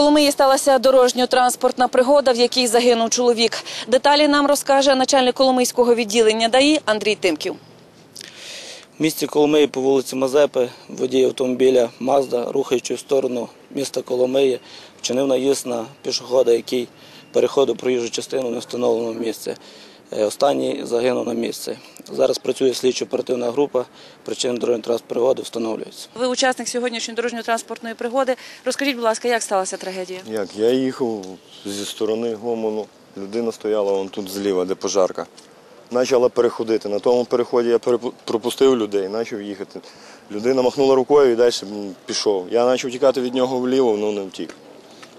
Коломиї сталася дорожньо-транспортна пригода, в якій загинув чоловік. Деталі нам розкаже начальник Коломийського відділення ДАІ Андрій Тимків. В місті Коломиї по вулиці Мазепи водій автомобіля Мазда, рухаючи в сторону міста Коломиї, вчинив наїзд на пішохода, який переходив проїжджу частину в невстановленому місці. Е, Останній загинув на місці. Зараз працює слідчо-оперативна група, причини дорожньої транспортної пригоди встановлюються. Ви учасник сьогоднішньої дорожньо-транспортної пригоди. Розкажіть, будь ласка, як сталася трагедія? Як? Я їхав зі сторони Гомону, людина стояла вон тут зліва, де пожарка. Почала переходити. На тому переході я пропустив людей, почав їхати. Людина махнула рукою і далі пішов. Я почав тікати від нього вліво, ну не втік.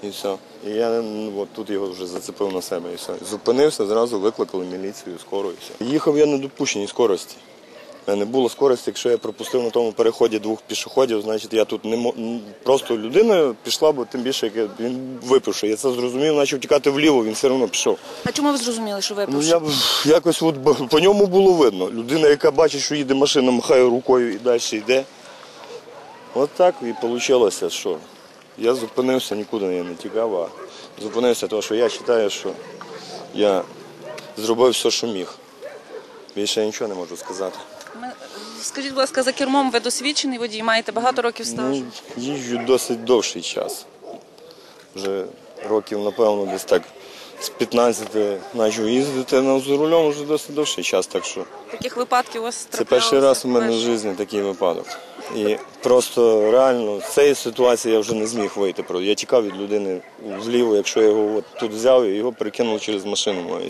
І все. І я ну, от тут його вже зацепив на себе і все. Зупинився, зразу викликали міліцію, скору і все. Їхав я на допущеній скорості. У мене було скорості, якщо я пропустив на тому переході двох пішоходів, значить я тут не мо... м, просто людина пішла, бо тим більше як я- він випивши. Я це зрозумів, почав тікати вліво, він все одно пішов. А чому ви зрозуміли, що ви Ну я б- якось от по ньому було видно. Людина, яка бачить, що їде машина, махає рукою і далі йде. От так і вийшло, що я зупинився, нікуди я не тікав, а зупинився, тому що я вважаю, що я зробив все, що міг. Більше я нічого не можу сказати. Скажіть, будь ласка, за кермом ви досвідчений водій, маєте багато років стажу. Ну, їжджу досить довший час. Вже років, напевно, десь так з 15 почав їздити, але за рулем вже досить довший час, так що Таких випадків у вас це перший раз у мене в житті такий випадок. І просто реально з цієї ситуації я вже не зміг вийти. Я тікав від людини вліво, якщо я його от тут взяв, і його перекинув через машину мою.